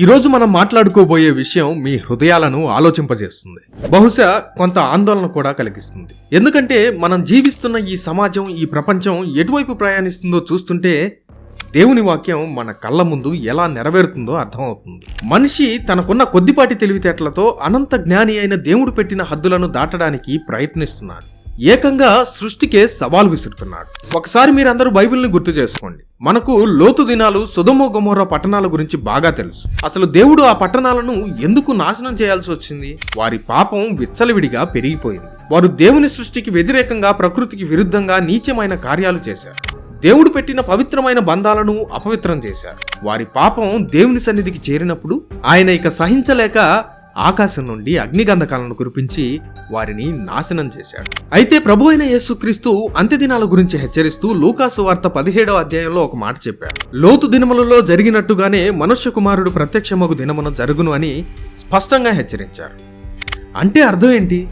ఈరోజు మనం మాట్లాడుకోబోయే విషయం మీ హృదయాలను ఆలోచింపజేస్తుంది. బహుశా కొంత ఆందోళన కూడా కలిగిస్తుంది. ఎందుకంటే మనం జీవిస్తున్న ఈ సమాజం ఈ ప్రపంచం ఎటువైపు ప్రయాణిస్తుందో చూస్తుంటే దేవుని వాక్యం మన కళ్ళ ముందు ఎలా నెరవేరుతుందో అర్థమవుతుంది. మనిషి తనకున్న కొద్దిపాటి తెలివితేటలతో అనంత జ్ఞాని అయిన దేవుడు పెట్టిన హద్దులను దాటడానికి ప్రయత్నిస్తున్నాడు. ఏకంగా సృష్టికే సవాల్ విసురుతున్నాడు. ఒకసారి మీరందరూ బైబిల్ని గుర్తు చేసుకోండి. మనకు లోతు దినాలు సుధమో గొమోరా పట్టణాల గురించి బాగా తెలుసు. అసలు దేవుడు ఆ పట్టణాలను ఎందుకు నాశనం చేయాల్సి వచ్చింది? వారి పాపం విచ్చలవిడిగా పెరిగిపోయింది. వారు దేవుని సృష్టికి వ్యతిరేకంగా ప్రకృతికి విరుద్ధంగా నీచమైన కార్యాలు చేశారు. దేవుడు పెట్టిన పవిత్రమైన బంధాలను అపవిత్రం చేశారు. వారి పాపం దేవుని సన్నిధికి చేరినప్పుడు ఆయన ఇక సహించలేక ఆకాశం నుండి అగ్నిగంధకాలను కురిపించి వారిని నాశనం చేశాడు. అయితే ప్రభు అయిన యేసుక్రీస్తు అంత్యదినాల గురించి హెచ్చరిస్తూ లూకాసు వార్త పదిహేడవ అధ్యాయంలో ఒక మాట చెప్పాడు. లోతు దినములలో జరిగినట్టుగానే మనుష్య కుమారుడు ప్రత్యక్షమగు దినమున జరుగును అని స్పష్టంగా హెచ్చరించారు. అంటే అర్థం ఏంటి?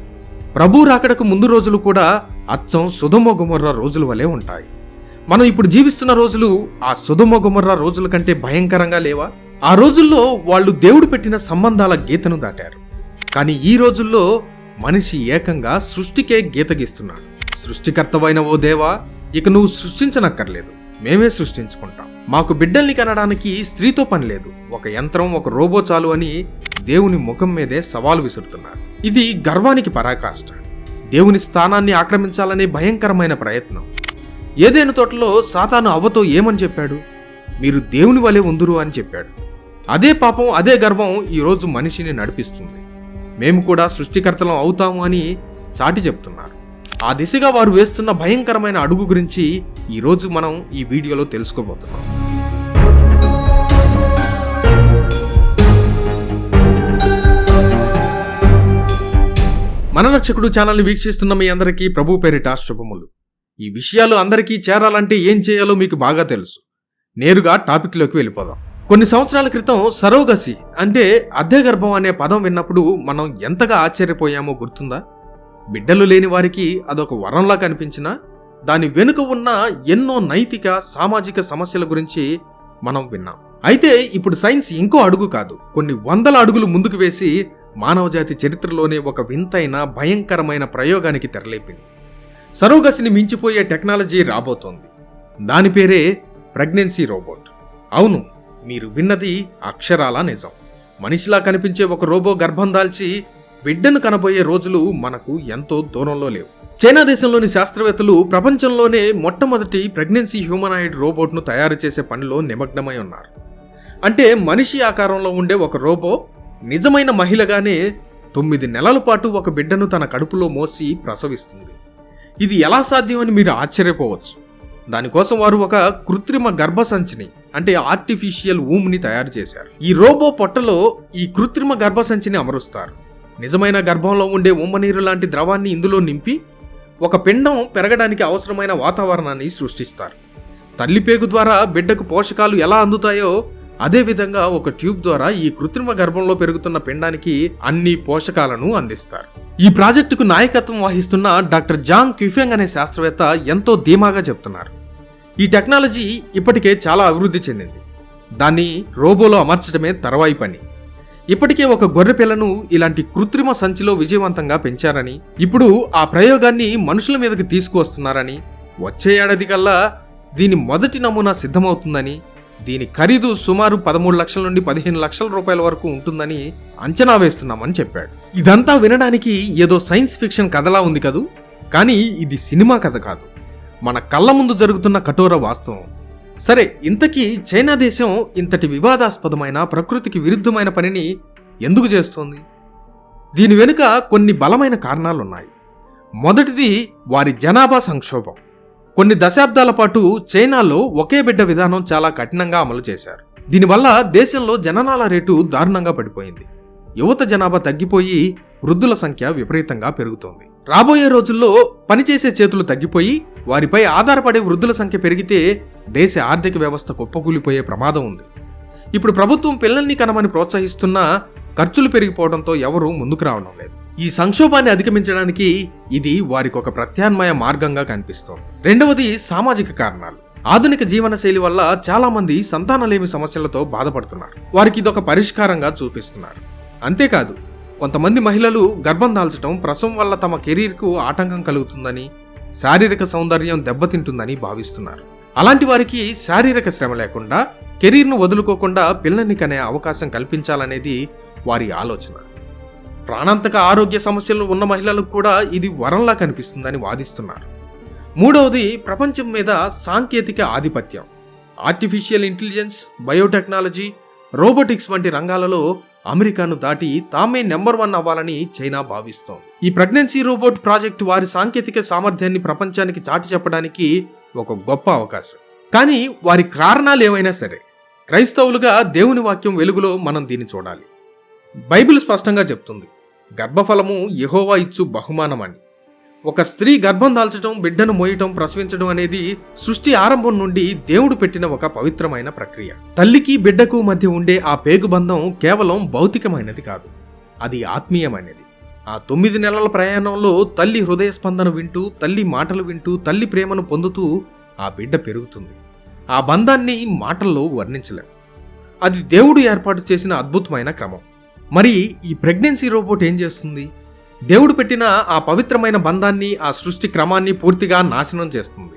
ప్రభు రాకడకు ముందు రోజులు కూడా అచ్చం సుధమ గుమర్ర రోజుల వలె ఉంటాయి. మనం ఇప్పుడు జీవిస్తున్న రోజులు ఆ సుధమ గుమర్ర రోజుల కంటే భయంకరంగా లేవా? ఆ రోజుల్లో వాళ్ళు దేవుడు పెట్టిన సంబంధాల గీతను దాటారు. కానీ ఈ రోజుల్లో మనిషి ఏకంగా సృష్టికే గీత గీస్తున్నాడు. సృష్టికర్తవైన ఓ దేవా ఇక నువ్వు సృష్టించనక్కర్లేదు. మేమే సృష్టించుకుంటాం. మాకు బిడ్డల్ని కనడానికి స్త్రీతో పని లేదు. ఒక యంత్రం ఒక రోబో చాలు అని దేవుని ముఖం మీదే సవాలు విసురుతున్నారు. ఇది గర్వానికి పరాకాష్ట. దేవుని స్థానాన్ని ఆక్రమించాలనే భయంకరమైన ప్రయత్నం. ఏదేను తోటలో సాతాను అవ్వతో ఏమని చెప్పాడు? మీరు దేవుని వలె ఉందురు అని చెప్పాడు. అదే పాపం అదే గర్వం ఈరోజు మనిషిని నడిపిస్తుంది. మేము కూడా సృష్టికర్తలం అవుతాము అని చాటి చెప్తున్నారు. ఆ దిశగా వారు వేస్తున్న భయంకరమైన అడుగు గురించి ఈరోజు మనం ఈ వీడియోలో తెలుసుకోబోతున్నాం. మన రక్షకుడు ఛానల్ని వీక్షిస్తున్న మీ అందరికీ ప్రభు పేరిట శుభములు. ఈ విషయాలు అందరికీ చేరాలంటే ఏం చేయాలో మీకు బాగా తెలుసు. నేరుగా టాపిక్లోకి వెళ్ళిపోదాం. కొన్ని సంవత్సరాల క్రితం సరోగసి అంటే అద్దె గర్భం అనే పదం విన్నప్పుడు మనం ఎంతగా ఆశ్చర్యపోయామో గుర్తుందా? బిడ్డలు లేని వారికి అదొక వరంలా కనిపించినా దాని వెనుక ఉన్న ఎన్నో నైతిక సామాజిక సమస్యల గురించి మనం విన్నాం. అయితే ఇప్పుడు సైన్స్ ఇంకో అడుగు కాదు. కొన్ని వందల అడుగులు ముందుకు వేసి మానవజాతి చరిత్రలోనే ఒక వింతైన భయంకరమైన ప్రయోగానికి తెరలేపింది. సరోగసిని మించిపోయే టెక్నాలజీ రాబోతోంది. దాని పేరే ప్రెగ్నెన్సీ రోబోట్. అవును మీరు విన్నది అక్షరాల నిజం. మనిషిలా కనిపించే ఒక రోబో గర్భం దాల్చి బిడ్డను కనబోయే రోజులు మనకు ఎంతో దూరంలో లేవు. చైనా దేశంలోని శాస్త్రవేత్తలు ప్రపంచంలోనే మొట్టమొదటి ప్రెగ్నెన్సీ హ్యూమనాయిడ్ రోబోట్ను తయారు చేసే పనిలో నిమగ్నమై ఉన్నారు. అంటే మనిషి ఆకారంలో ఉండే ఒక రోబో నిజమైన మహిళగానే తొమ్మిది నెలల పాటు ఒక బిడ్డను తన కడుపులో మోసి ప్రసవిస్తుంది. ఇది ఎలా సాధ్యమని మీరు ఆశ్చర్యపోవచ్చు. దానికోసం వారు ఒక కృత్రిమ గర్భసంచిని అంటే ఆర్టిఫిషియల్ ఊమ్ని తయారు చేశారు. ఈ రోబో పొట్టలో ఈ కృత్రిమ గర్భసంచిని అమరుస్తారు. నిజమైన గర్భంలో ఉండే ఉమ్మనీరు లాంటి ద్రవాన్ని ఇందులో నింపి ఒక పిండం పెరగడానికి అవసరమైన వాతావరణాన్ని సృష్టిస్తారు. తల్లిపేగు ద్వారా బిడ్డకు పోషకాలు ఎలా అందుతాయో అదేవిధంగా ఒక ట్యూబ్ ద్వారా ఈ కృత్రిమ గర్భంలో పెరుగుతున్న పిండానికి అన్ని పోషకాలను అందిస్తారు. ఈ ప్రాజెక్టుకు నాయకత్వం వహిస్తున్న డాక్టర్ జాంగ్ క్యుఫెంగ్ అనే శాస్త్రవేత్త ఎంతో ధీమాగా చెప్తున్నారు ఈ టెక్నాలజీ ఇప్పటికే చాలా అభివృద్ధి చెందింది. దాన్ని రోబోలో అమర్చడమే తర్వాయి పని. ఇప్పటికే ఒక గొర్రె పిల్లను ఇలాంటి కృత్రిమ సంచిలో విజయవంతంగా పెంచారని ఇప్పుడు ఆ ప్రయోగాన్ని మనుషుల మీదకి తీసుకువస్తున్నారని వచ్చే ఏడాది కల్లా దీని మొదటి నమూనా సిద్ధమవుతుందని దీని ఖరీదు సుమారు పదమూడు లక్షల నుండి పదిహేను లక్షల రూపాయల వరకు ఉంటుందని అంచనా వేస్తున్నామని చెప్పాడు. ఇదంతా వినడానికి ఏదో సైన్స్ ఫిక్షన్ కథలా ఉంది కదూ? కానీ ఇది సినిమా కథ కాదు. మన కళ్ళ ముందు జరుగుతున్న కఠోర వాస్తవం. సరే ఇంతకీ చైనా దేశం ఇంతటి వివాదాస్పదమైన ప్రకృతికి విరుద్ధమైన పనిని ఎందుకు చేస్తోంది? దీని వెనుక కొన్ని బలమైన కారణాలున్నాయి. మొదటిది వారి జనాభా సంక్షోభం. కొన్ని దశాబ్దాల పాటు చైనాలో ఒకే బిడ్డ విధానం చాలా కఠినంగా అమలు చేశారు. దీనివల్ల దేశంలో జననాల రేటు దారుణంగా పడిపోయింది. యువత జనాభా తగ్గిపోయి వృద్ధుల సంఖ్య విపరీతంగా పెరుగుతోంది. రాబోయే రోజుల్లో పనిచేసే చేతులు తగ్గిపోయి వారిపై ఆధారపడే వృద్ధుల సంఖ్య పెరిగితే దేశ ఆర్థిక వ్యవస్థ కుప్పకూలిపోయే ప్రమాదం ఉంది. ఇప్పుడు ప్రభుత్వం పిల్లల్ని కనమని ప్రోత్సహిస్తున్నా ఖర్చులు పెరిగిపోవడంతో ఎవరూ ముందుకు రావడం లేదు. ఈ సంక్షోభాన్ని అధిగమించడానికి ఇది వారికి ఒక ప్రత్యామ్నాయ మార్గంగా కనిపిస్తోంది. రెండవది సామాజిక కారణాలు. ఆధునిక జీవనశైలి వల్ల చాలా మంది సంతానలేమి సమస్యలతో బాధపడుతున్నారు. వారికి ఇదొక పరిష్కారంగా చూపిస్తున్నారు. అంతేకాదు కొంతమంది మహిళలు గర్భం దాల్చడం ప్రసవం వల్ల తమ కెరీర్కు ఆటంకం కలుగుతుందని శారీరక సౌందర్యం దెబ్బతింటుందని భావిస్తున్నారు. అలాంటి వారికి శారీరక శ్రమ లేకుండా కెరీర్ను వదులుకోకుండా పిల్లల్ని కనే అవకాశం కల్పించాలనేది వారి ఆలోచన. ప్రాణాంతక ఆరోగ్య సమస్యలు ఉన్న మహిళలకు కూడా ఇది వరంలా కనిపిస్తుందని వాదిస్తున్నారు. మూడవది ప్రపంచం మీద సాంకేతిక ఆధిపత్యం. ఆర్టిఫిషియల్ ఇంటెలిజెన్స్ బయోటెక్నాలజీ రోబోటిక్స్ వంటి రంగాలలో అమెరికాను దాటి తామే నెంబర్ వన్ అవ్వాలని చైనా భావిస్తోంది. ఈ ప్రెగ్నెన్సీ రోబోట్ ప్రాజెక్ట్ వారి సాంకేతిక సామర్థ్యాన్ని ప్రపంచానికి చాటి చెప్పడానికి ఒక గొప్ప అవకాశం. కానీ వారి కారణాలు ఏవైనా సరే క్రైస్తవులుగా దేవుని వాక్యం వెలుగులో మనం దీన్ని చూడాలి. బైబిల్ స్పష్టంగా చెప్తుంది గర్భఫలము యహోవా ఇచ్చు బహుమానమని. ఒక స్త్రీ గర్భం దాల్చడం బిడ్డను మోయటం ప్రసవించడం అనేది సృష్టి ఆరంభం నుండి దేవుడు పెట్టిన ఒక పవిత్రమైన ప్రక్రియ. తల్లికి బిడ్డకు మధ్య ఉండే ఆ పేగుబంధం కేవలం భౌతికమైనది కాదు అది ఆత్మీయమైనది. ఆ తొమ్మిది నెలల ప్రయాణంలో తల్లి హృదయ స్పందన వింటూ తల్లి మాటలు వింటూ తల్లి ప్రేమను పొందుతూ ఆ బిడ్డ పెరుగుతుంది. ఆ బంధాన్ని మాటల్లో వర్ణించలేం. అది దేవుడు ఏర్పాటు చేసిన అద్భుతమైన క్రమం. మరి ఈ ప్రెగ్నెన్సీ రోబోట్ ఏం చేస్తుంది? దేవుడు పెట్టిన ఆ పవిత్రమైన బంధాన్ని ఆ సృష్టి క్రమాన్ని పూర్తిగా నాశనం చేస్తుంది.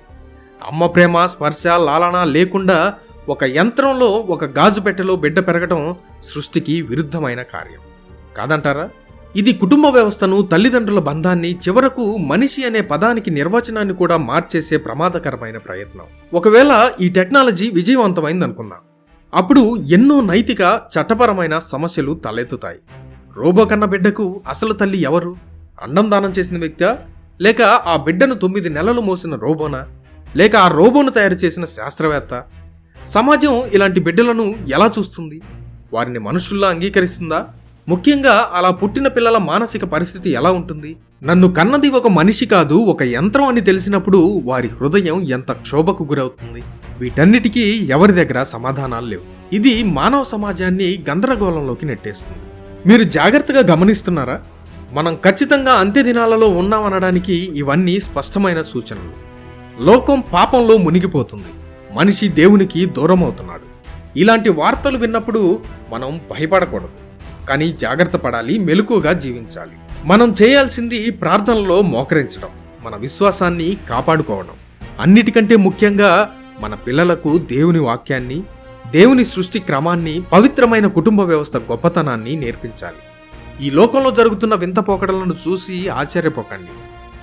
అమ్మ ప్రేమ స్పర్శ లాలన లేకుండా ఒక యంత్రంలో ఒక గాజు పెట్టెలో బిడ్డ పెరగటం సృష్టికి విరుద్ధమైన కార్యం. కాదంటారా? ఇది కుటుంబ వ్యవస్థను తల్లిదండ్రుల బంధాన్ని చివరకు మనిషి అనే పదానికి నిర్వచనాన్ని కూడా మార్చేసే ప్రమాదకరమైన ప్రయత్నం. ఒకవేళ ఈ టెక్నాలజీ విజయవంతమైంది అనుకున్నా అప్పుడు ఎన్నో నైతిక చట్టపరమైన సమస్యలు తలెత్తుతాయి. రోబో కన్న బిడ్డకు అసలు తల్లి ఎవరు? అండం దానం చేసిన వ్యక్తా? లేక ఆ బిడ్డను తొమ్మిది నెలలు మోసిన రోబోనా? లేక ఆ రోబోను తయారు చేసిన శాస్త్రవేత్త? సమాజం ఇలాంటి బిడ్డలను ఎలా చూస్తుంది? వారిని మనుషుల్లా అంగీకరిస్తుందా? ముఖ్యంగా అలా పుట్టిన పిల్లల మానసిక పరిస్థితి ఎలా ఉంటుంది? నన్ను కన్నది ఒక మనిషి కాదు ఒక యంత్రం అని తెలిసినప్పుడు వారి హృదయం ఎంత క్షోభకు గురవుతుంది? వీటన్నిటికీ ఎవరి దగ్గర సమాధానాలు లేవు? ఇది మానవ సమాజాన్ని గందరగోళంలోకి నెట్టేస్తుంది. మీరు జాగ్రత్తగా గమనిస్తున్నారా? మనం ఖచ్చితంగా అంత్య దినాలలో ఉన్నామనడానికి ఇవన్నీ స్పష్టమైన సూచనలు. లోకం పాపంలో మునిగిపోతుంది. మనిషి దేవునికి దూరం అవుతున్నాడు ఇలాంటి వార్తలు విన్నప్పుడు మనం భయపడకూడదు. కానీ జాగ్రత్త పడాలి మెలకుగా జీవించాలి. మనం చేయాల్సింది ప్రార్థనలో మోకరించడం మన విశ్వాసాన్ని కాపాడుకోవడం. అన్నిటికంటే ముఖ్యంగా మన పిల్లలకు దేవుని వాక్యాన్ని దేవుని సృష్టి క్రమాన్ని పవిత్రమైన కుటుంబ వ్యవస్థ గొప్పతనాన్ని నేర్పించాలి. ఈ లోకంలో జరుగుతున్న వింత పోకడలను చూసి ఆశ్చర్యపోకండి.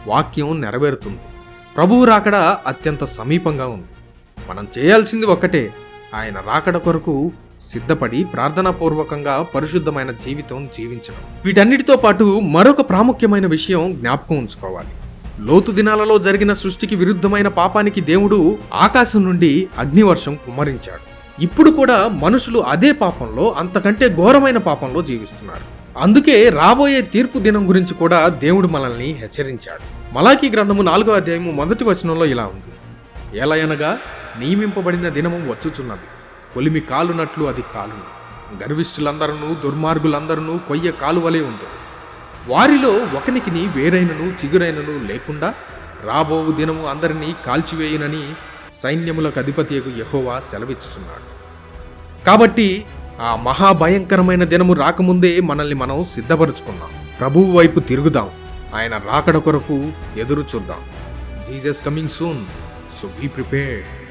వాక్యం నెరవేరుతుంది. ప్రభువు రాకడ అత్యంత సమీపంగా ఉంది. మనం చేయాల్సింది ఒక్కటే ఆయన రాకడ కొరకు సిద్ధపడి ప్రార్థనాపూర్వకంగా పరిశుద్ధమైన జీవితం జీవించడం. వీటన్నిటితో పాటు మరొక ప్రాముఖ్యమైన విషయం జ్ఞాపకం ఉంచుకోవాలి. లోతు దినాలలో జరిగిన సృష్టికి విరుద్ధమైన పాపానికి దేవుడు ఆకాశం నుండి అగ్నివర్షం కుమ్మరించాడు. ఇప్పుడు కూడా మనుషులు అదే పాపంలో అంతకంటే ఘోరమైన పాపంలో జీవిస్తున్నారు. అందుకే రాబోయే తీర్పు దినం గురించి కూడా దేవుడు మనల్ని హెచ్చరించాడు. మలాకీ గ్రంథము నాలుగో అధ్యాయము మొదటి వచనంలో ఇలా ఉంది. ఎలయనగా నియమింపబడిన దినము వచ్చుచున్నది. కొలిమి కాలునట్లు అది కాలును. గర్విష్ఠులందరూ దుర్మార్గులందరూ కొయ్య కాలువలే ఉంది. వారిలో ఒకనికిని వేరైనను చిగురైనను లేకుండా రాబోవు దినము అందరినీ కాల్చివేయునని సైన్యములకు అధిపతియకు యహోవా సెలవిచ్చుచున్నాడు. కాబట్టి ఆ మహాభయంకరమైన దినము రాకముందే మనల్ని మనం సిద్ధపరుచుకున్నాం ప్రభువు వైపు తిరుగుదాం. ఆయన రాకడ కొరకు ఎదురు చూద్దాం. Jesus coming soon. So be prepared.